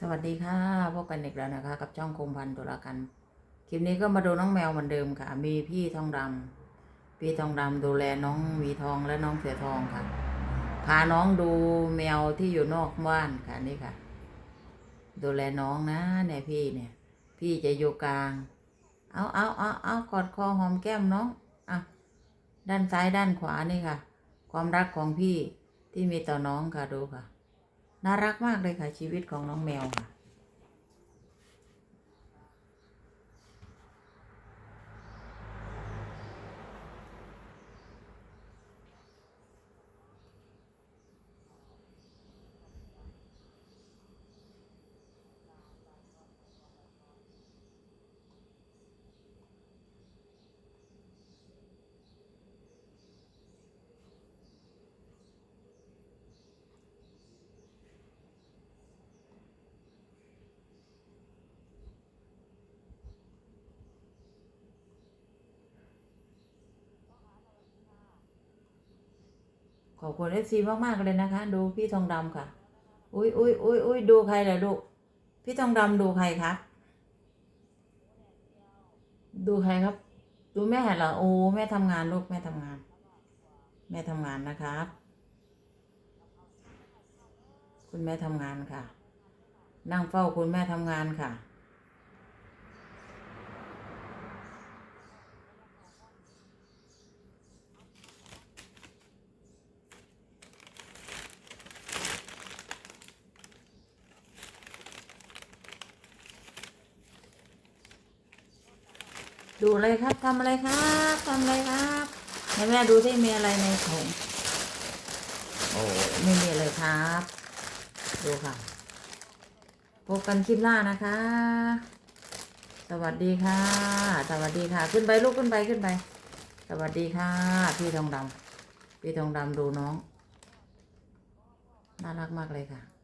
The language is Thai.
สวัสดีค่ะพบกันอีกแล้วนะคะ กับช่องคมพันธุ์ตุลากันคลิปนี้ก็มาดูน้องแมวเหมือนเดิมค่ะ มีพี่ทองดำพี่ทองดำดูแลน้องมีทองและน้องเสือทองค่ะ พาน้องดูแมวที่อยู่นอกบ้านค่ะนี่ค่ะ ดูแลน้องนะเนี่ยพี่เนี่ย พี่จะอยู่กลาง เอาเอาเอาเอากอดคอหอมแก้มน้องอะด้านซ้ายด้านขวานี่ค่ะ ความรักของพี่ที่มีต่อน้องค่ะดูค่ะ น่ารักมากเลยค่ะชีวิตของน้องแมวค่ะ ขอบคุณเอฟซีมากๆเลยนะคะ ดูพี่ทองดำค่ะ อุ้ยอุ้ยอุ้ยอุ้ยดูใครล่ะลูกพี่ทองดำดูใครครับดูใครครับ ดูแม่เหรอโอ้แม่ทำงานลูกแม่ทำงาน แม่ทำงานนะครับ คุณแม่ทำงานค่ะ นั่งเฝ้าคุณแม่ทำงานค่ะ ดูอะไรครับทำอะไรครับทำอะไรครับให้แม่ดูที่มีอะไรในถุงโอ้ไม่มีอะไรครับ ดูค่ะ พบกันคลิปหน้านะคะ สวัสดีค่ะ สวัสดีค่ะ ขึ้นไปลูกขึ้นไปขึ้นไป สวัสดีค่ะ พี่ทองดำพี่ทองดำดูน้อง น่ารักมากเลยค่ะ